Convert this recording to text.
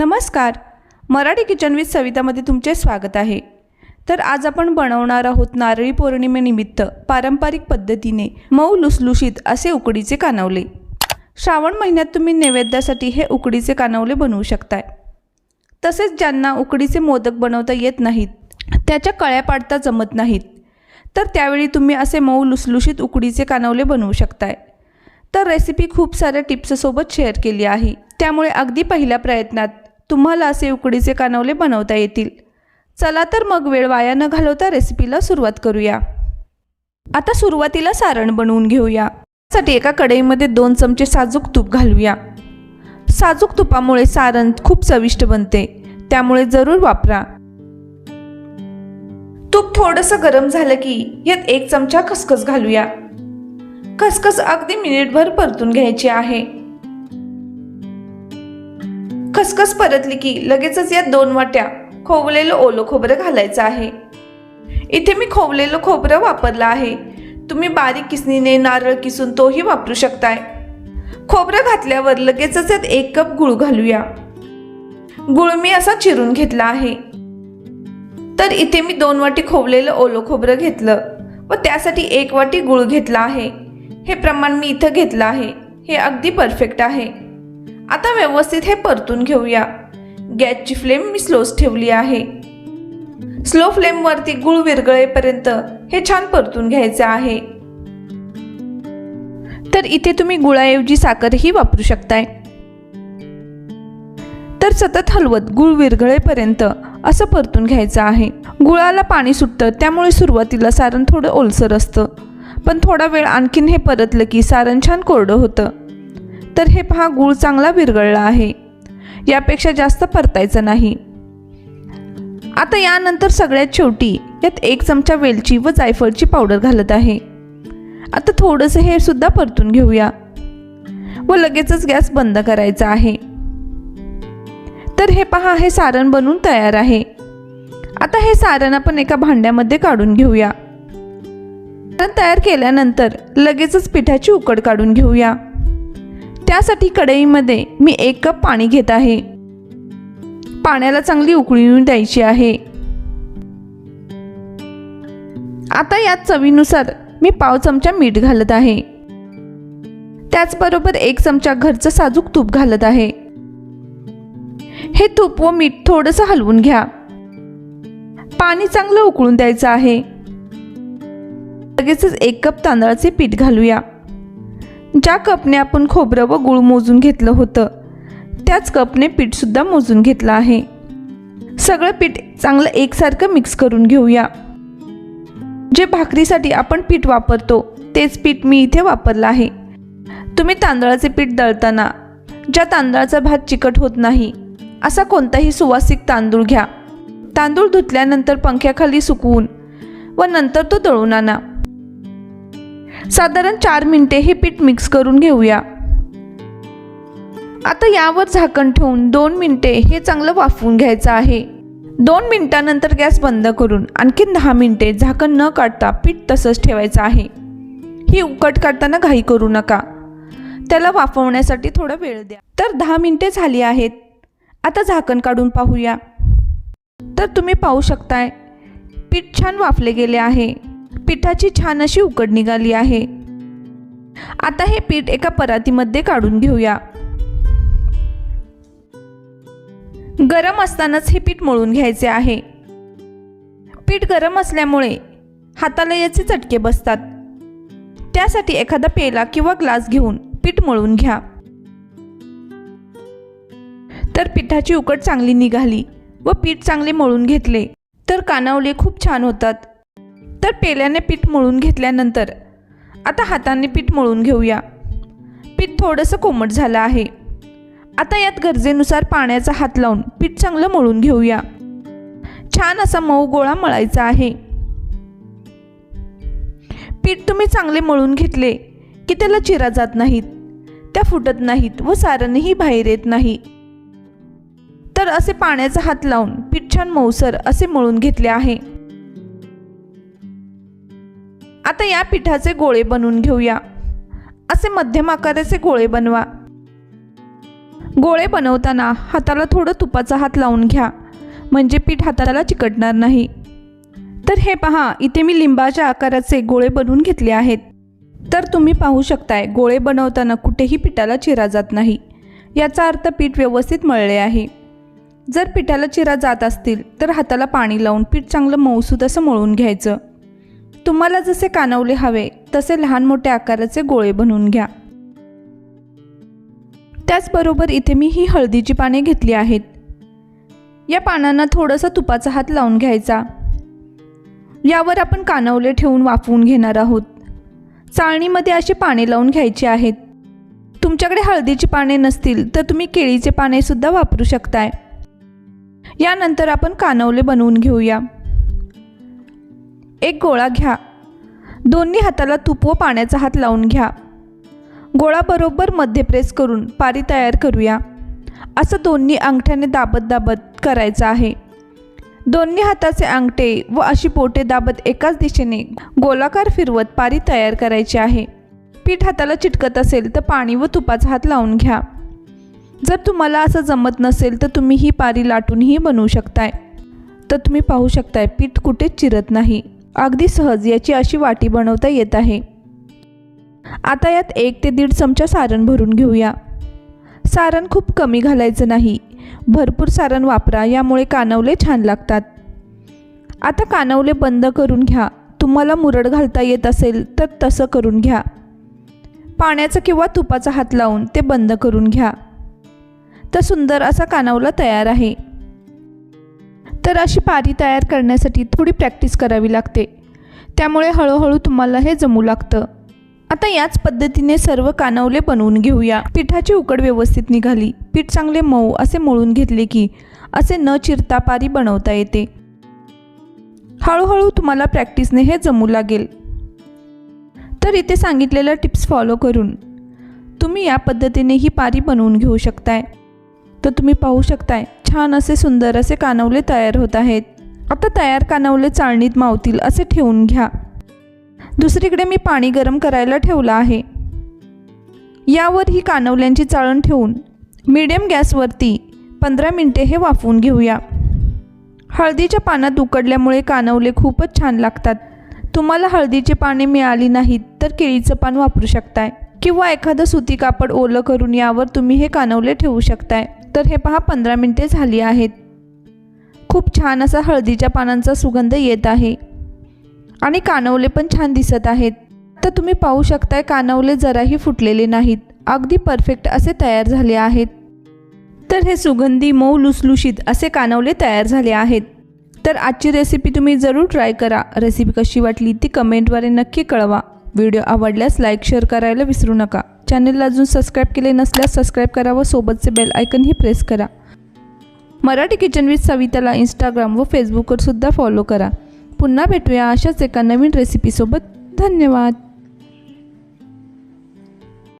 नमस्कार. Marathi kitchen with सवितामध्ये तुमचे स्वागत आहे. तर आज आपण बनवणार आहोत नारळी पौर्णिमेनिमित्त पारंपरिक पद्धतीने मऊ लुसलुशीत असे उकडीचे कानवले. श्रावण महिन्यात तुम्ही नैवेद्यासाठी हे उकडीचे कानवले बनवू शकताय. तसेच ज्यांना उकडीचे मोदक बनवता येत नाहीत त्याच्या कळ्या पाडता जमत नाहीत तर त्यावेळी तुम्ही असे मऊ लुसलुशीत उकडीचे कानवले बनवू शकताय. तर रेसिपी खूप साऱ्या टिप्ससोबत शेअर केली आहे. त्यामुळे अगदी पहिल्या प्रयत्नात तुम्हाला असे उकडीचे कानवले बनवता येतील. चला तर मग वेळ वाया न घालवता रेसिपीला सुरुवात करूया. आता सुरुवातीला सारण बनवून घेऊया. साठी एका कढईमध्ये दोन चमचे साजूक तूप घालूया. साजूक तुपामुळे सारण खूप चविष्ट बनते. त्यामुळे जरूर वापरा. तूप थोडंसं गरम झालं की यात एक चमचा खसखस घालूया. खसखस अगदी मिनिटभर परतून घ्यायची आहे. खसखस परतली की लगेचच यात दोन वाट्या खोवलेलं ओलं खोबरं घालायचं आहे. इथे मी खोवलेलं खोबरं वापरलं आहे. तुम्ही बारीक किसनीने नारळ किसून तोही वापरू शकताय. खोबरं घातल्यावर लगेचच यात एक कप गुळ घालूया. गुळ मी असा चिरून घेतला आहे. तर इथे मी दोन वाटी खोवलेलं ओलं खोबरं घेतलं व त्यासाठी एक वाटी गुळ घेतला आहे. हे प्रमाण मी इथं घेतलं आहे. हे अगदी परफेक्ट आहे. आता व्यवस्थित हे परतून घेऊया. गॅसची फ्लेम मी स्लोच ठेवली आहे. स्लो फ्लेमवरती गुळ विरगळेपर्यंत हे छान परतून घ्यायचे आहे. तर इथे तुम्ही गुळाऐवजी साखरही वापरू शकताय. तर सतत हलवत गुळ विरघळेपर्यंत असं परतून घ्यायचं आहे. गुळाला पाणी सुटतं त्यामुळे सुरुवातीला सारण थोडं ओलसर असतं. पण थोडा वेळ आणखीन हे परतलं की सारण छान कोरडं होतं. तर हे पहा गूळ चांगला विरघळला आहे. यापेक्षा जास्त परतायचं नाही. आता यानंतर सगळ्यात शेवटी यात एक चमचा वेलची व जायफळची पावडर घालत आहे. आता थोडंसं हे सुद्धा परतून घेऊया. व लगेचच गॅस बंद करायचा आहे. तर हे पहा हे सारण बनून तयार आहे. आता हे सारण आपण एका भांड्यामध्ये काढून घेऊया. सारण तयार केल्यानंतर लगेचच पिठाची उकड काढून घेऊया. त्यासाठी कढईमध्ये मी एक कप पाणी घेत आहे. पाण्याला चांगली उकळी येऊन द्यायची आहे. आता यात चवीनुसार मी पाव चमचा मीठ घालत आहे. त्याचबरोबर एक चमचा घरचं साजूक तूप घालत आहे. हे तूप व मीठ थोडंसं हलवून घ्या. पाणी चांगलं उकळून द्यायचं आहे. लगेचच एक कप तांदळाचे पीठ घालूया. ज्या कपने आपण खोबरं व गुळ मोजून घेतलं होतं त्याच कपने पीठसुद्धा मोजून घेतलं आहे. सगळं पीठ चांगलं एकसारखं मिक्स करून घेऊया. जे भाकरीसाठी आपण पीठ वापरतो तेच पीठ मी इथे वापरलं आहे. तुम्ही तांदळाचे पीठ दळताना ज्या तांदळाचा भात चिकट होत नाही असा कोणताही सुवासिक तांदूळ घ्या. तांदूळ धुतल्यानंतर पंख्याखाली सुकवून व नंतर तो दळून आणा. साधारण चार मिनटे हे पीठ मिक्स करून घेऊया. आता यावर झाकण ठेवून दोन मिनटे हे चांगलं वाफवून घ्यायचं आहे. दोन मिनटानंतर गॅस बंद करून आणखीन दहा मिनटे झाकण न काढता पीठ तसंच ठेवायचं आहे. ही उकट काढताना घाई करू नका. त्याला वाफवण्यासाठी थोडा वेळ द्या. तर दहा मिनटे झाली आहेत. आता झाकण काढून पाहूया. तर तुम्ही पाहू शकताय पीठ छान वाफले गेले आहे. पिठाची छान अशी उकड निघाली आहे. आता हे पीठ एका परातीमध्ये काढून घेऊया. गरम असतानाच हे पीठ मळून घ्यायचे आहे. पीठ गरम असल्यामुळे हाताला याचे चटके बसतात. त्यासाठी एखादा पेला किंवा ग्लास घेऊन पीठ मळून घ्या. तर पिठाची उकड चांगली निघाली व पीठ चांगले मळून घेतले तर कानावले खूप छान होतात. तर पेल्याने पीठ मळून घेतल्यानंतर आता हाताने पीठ मळून घेऊया. पीठ थोडंसं कोमट झालं आहे. आता यात गरजेनुसार पाण्याचा हात लावून पीठ चांगलं मळून घेऊया. छान असा मऊ गोळा मळायचा आहे. पीठ तुम्ही चांगले मळून घेतले की त्याला चिरा जात नाहीत त्या फुटत नाहीत व सारणही बाहेर येत नाही. तर असे पाण्याचा हात लावून पीठ छान मऊसर असे मळून घेतले आहे. आता या पिठाचे गोळे बनवून घेऊया. असे मध्यम आकाराचे गोळे बनवा. गोळे बनवताना हाताला थोडं तुपाचा हात लावून घ्या. म्हणजे पीठ हाताला चिकटणार नाही. तर हे पहा इथे मी लिंबाच्या आकाराचे गोळे बनवून घेतले आहेत. तर तुम्ही पाहू शकताय गोळे बनवताना कुठेही पिठाला चिरा जात नाही. याचा अर्थ पीठ व्यवस्थित मळले आहे. जर पिठाला चिरा जात असतील तर हाताला पाणी लावून पीठ चांगलं मऊसूद असं मळून घ्यायचं. तुम्हाला जसे कानवले हवे तसे लहान मोठ्या आकाराचे गोळे बनवून घ्या. त्याचबरोबर इथे मी ही हळदीची पाने घेतली आहेत. या पानांना थोडंसं तुपाचा हात लावून घ्यायचा. यावर आपण कानवले ठेवून वाफवून घेणार आहोत. चाळणीमध्ये अशी पाने लावून घ्यायची आहेत. तुमच्याकडे हळदीची पाने नसतील तर तुम्ही केळीचे पाने सुद्धा वापरू शकताय. यानंतर आपण कानवले बनवून घेऊया. एक गोळा घ्या. दोन्ही हाताला तूप व पाण्याचा हात लावून घ्या. गोळा बरोबर मध्ये प्रेस करून पारी तयार करूया. असं दोन्ही अंगठ्याने दाबत दाबत करायचं आहे. दोन्ही हाताचे अंगठे व अशी पोटे दाबत एकाच दिशेने गोलाकार फिरवत पारी तयार करायची आहे. पीठ हाताला चिटकत असेल तर पाणी व तुपाचा हात लावून घ्या. जर तुम्हाला असं जमत नसेल तर तुम्ही ही पारी लाटूनही बनवू शकताय. तर तुम्ही पाहू शकताय पीठ कुठेच चिरत नाही. अगदी सहज याची अशी वाटी बनवता येत आहे. आता यात एक ते दीड चमचा सारण भरून घेऊया. सारण खूप कमी घालायचं नाही. भरपूर सारण वापरा यामुळे कानवले छान लागतात. आता कानवले बंद करून घ्या. तुम्हाला मुरड घालता येत असेल तर तसं करून घ्या. पाण्याचा किंवा तुपाचा हात लावून ते बंद करून घ्या. तर सुंदर असा कानवला तयार आहे. तर अशी पारी तयार करण्यासाठी थोडी प्रॅक्टिस करावी लागते. त्यामुळे हळूहळू तुम्हाला हे जमू लागतं. आता याच पद्धतीने सर्व कानवले बनवून घेऊया. पिठाची उकड व्यवस्थित निघाली. पीठ चांगले मऊ असे मळून घेतले की असे न चिरता पारी बनवता येते. हळूहळू तुम्हाला प्रॅक्टिसने हे जमू लागेल. तर इथे सांगितलेल्या टिप्स फॉलो करून. तुम्ही या पद्धतीने ही पारी बनवून घेऊ शकताय. तर तुम्ही पाहू शकताय छान असे सुंदर असे कानवले तयार होत आहेत. आता तयार कानवले चाळणीत मावतील असे ठेवून घ्या. दुसरीकडे मी पाणी गरम करायला ठेवलं आहे. यावर ही कानवल्यांची चाळण ठेवून मीडियम गॅसवरती पंधरा मिनटे हे वाफवून घेऊया. हळदीच्या पानात उकडल्यामुळे कानवले खूपच छान लागतात. तुम्हाला हळदीची पाने मिळाली नाहीत तर केळीचं पान वापरू शकताय. किंवा एखादं सुती कापड ओलं करून यावर तुम्ही हे कानवले ठेवू शकताय. तर हे पहा पंधरा मिनटे झाली आहेत. खूप छान असा हळदीच्या पानांचा सुगंध येत आहे. आणि कानवले पण छान दिसत आहेत. तर तुम्ही पाहू शकताय कानवले जराही फुटलेले नाहीत. अगदी परफेक्ट असे तयार झाले आहेत. तर हे सुगंधी मऊ लुसलुशीत असे कानवले तयार झाले आहेत. तर आजची रेसिपी तुम्ही जरूर ट्राय करा. रेसिपी कशी वाटली ती कमेंटद्वारे नक्की कळवा. व्हिडिओ आवडल्यास लाईक शेअर करायला विसरू नका. चॅनलला अजून सबस्क्राईब केले नसल्यास सबस्क्राईब करा व सोबतचे बेल आयकनही प्रेस करा. मराठी किचन विथ सविताला इंस्टाग्राम व फेसबुकवर सुद्धा फॉलो करा. पुन्हा भेटूया अशाच एका नवीन रेसिपीसोबत धन्यवाद!